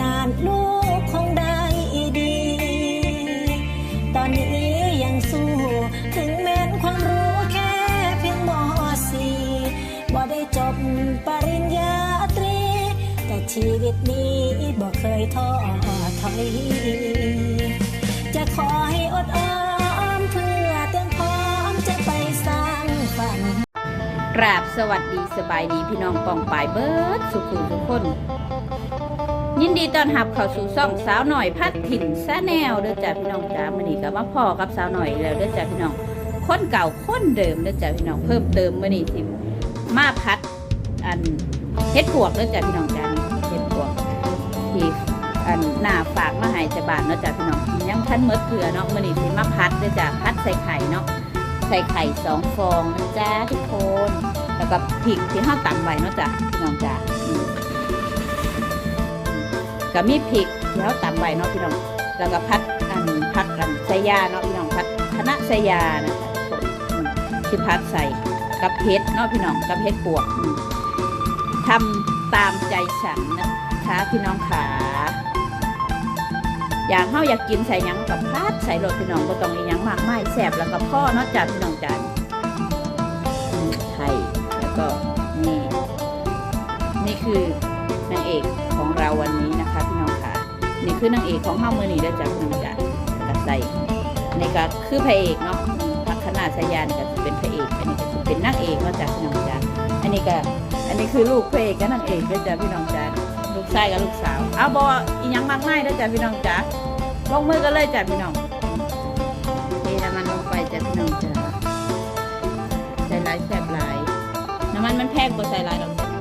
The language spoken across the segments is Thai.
นานลูกคงได้ดี ตอนนี้ยังสู้ถึงแม้นความรู้แค่เพียงมสีบ่ได้จบปริญญาตรี แต่ชีวิตนี้บ่เคยท้อถอยจะขอให้อดออมเพื่อเตรียมพร้อมจะไปสร้างฝันกราบสวัสดีสบายดีพี่น้องปองปายเบิร์ดสุขุมทุกคน ยินดีต้อนรับเข้าสู่ซ่องสาวหน่อยพัดถิ่นซาแนวเด้อจ้าพี่น้องจ้ามื้อนี้ก็มาพ่อกับสาวหน่อยแล้วเด้อจ้าพี่น้องคนเก่าคนเดิมเด้อจ้าพี่น้องเพิ่มเติมมื้อนี้สิมาพัดอันเฮ็ดปวกเด้อจ้าพี่น้องจ้าเฮ็ดปวกที่อันหน้าฝากมาให้จ้าบ้านเนาะจ้าพี่น้องยังทันหมดเถื่อเนาะมื้อนี้สิมาพัดเด้อจ้าพัดใส่ไข่เนาะใส่ไข่สองฟองนะจ้าทุกคนแล้วก็พริกที่ห้าตังไว้เนาะจ้ะพี่น้องจ้ะอืม ก็มีพริกที่ห้าตังไว้เนาะพี่น้องแล้วก็พัดอันพัดกันใส่ยาเนาะพี่น้องพัดคณะใส่ยานะคะทุกคนอืมที่พัดใส่กับเห็ดเนาะพี่น้องกับเห็ดปวกทำตามใจฉันนะคะพี่น้องขาอยากเฮาอยากกินใส่ยังกับพัดใส่รสพี่น้องก็ต้องมีหยังมากไม่แสบแล้วก็พ่อเนาะจ้ะพี่น้องจ้ะไทยแล้วก็นี่นี่คือนางเอกของเราวันนี้ คือนางเอกของเฮามือนี้เด้จ้ะพี่น้องจ้ะกับใส่นี่ก็คือพระเอกเนาะพัฒนาสยานก็เป็นพระเอก อันนี้ก็จะเป็นนางเอกเนาจ้ะพี่น้องจ้ะอันนี้ก็อันนี้คือลูกพระเอกกับนางเอกเด้จ้ะพี่น้องจ้ะลูกชายกับลูกสาว เอาบออีหยังมากมายเด้จ้ะพี่น้องจ้ะลงมือกันเลยจ้ะพี่น้องเทน้ำมันลงไปจ้ะพี่น้องจ้ะใส่หลายแซ่บหลายน้ำมันมันแพงกว่าใส่หลายดอก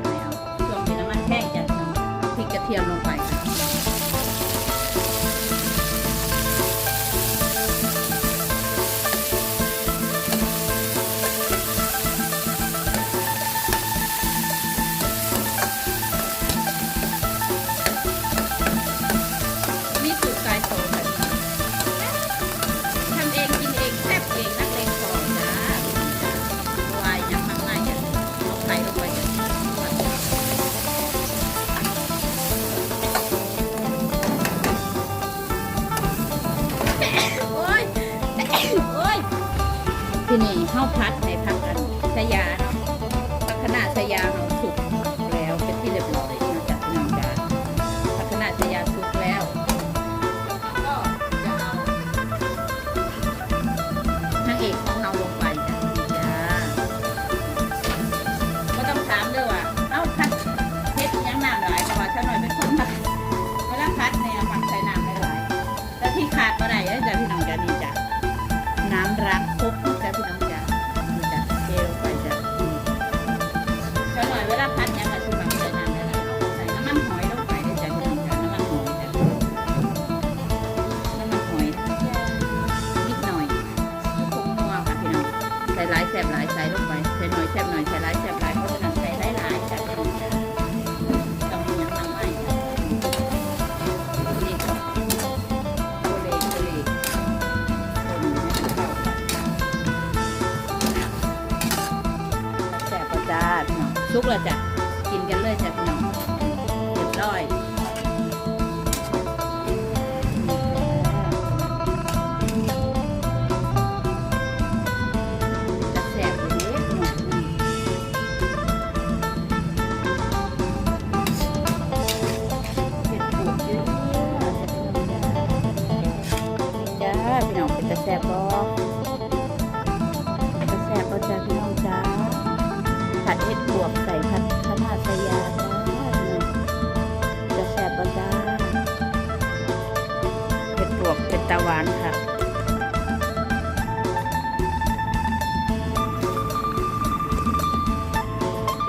ที่นี่ข้าพัดในพักกันสยาเนาะพักคณะสยาเราสุกแล้วเป็นที่เรียบร้อยมาจากนางดาพักคณะสยาสุกแล้ว ซุกแล้วจ้ะ กินกันเลยจ้ะพี่น้องเรียบร้อยจะแซ่บอยู่เด้พี่น้องอืมเผ็ดปวดเยจ้ะพี่น้องจ้าพี่น้องเป็นจะแซ่บบ่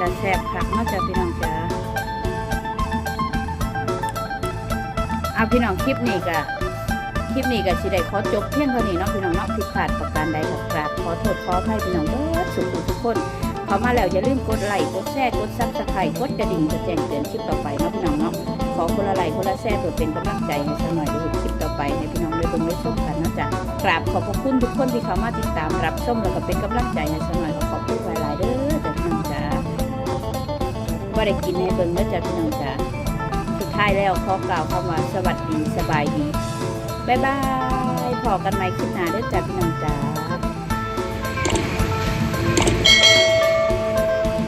จะแซ่บคักนาะจ้าพี่น้องจ้าเอาพี่น้องคลิปนี้ก็คลิปนี้ก็สิได้ขอจบเพียงเท่านี้เนาะพี่น้องเนาะผิดพลาดประการใดก็กราบขอโทษขออภัยพี่น้องเบิดสุขทุกคนเข้ามาแล้วอย่าลืมกดไลค์กดแชร์กดซับสไครต์กดกระดิ่งเพื่อแจ้งเตือนคลิปต่อไปเนาะพี่น้องเนาะขอคนละไลค์คนละแชร์เพื่อเป็นกำลังใจให้สักหน่อยด้วยคลิปต่อไปให้พี่น้องได้เบิ่งได้ชมกันนะจ๊ะกราบขอบพระคุณทุกคนที่เข้ามาติดตามรับชมแล้วก็เป็นกำลังใจให้สักหน่อยก็ขอบคุณ ว่าได้กินให้เบิ่งเด้อจ้ะพี่น้องจ้าสุดท้ายแล้วขอกล่าวคำว่าสวัสดีสบายดีบ๊ายบายพอกันใหม่คลิปหน้าเด้อจ้าพี่น้องจ้า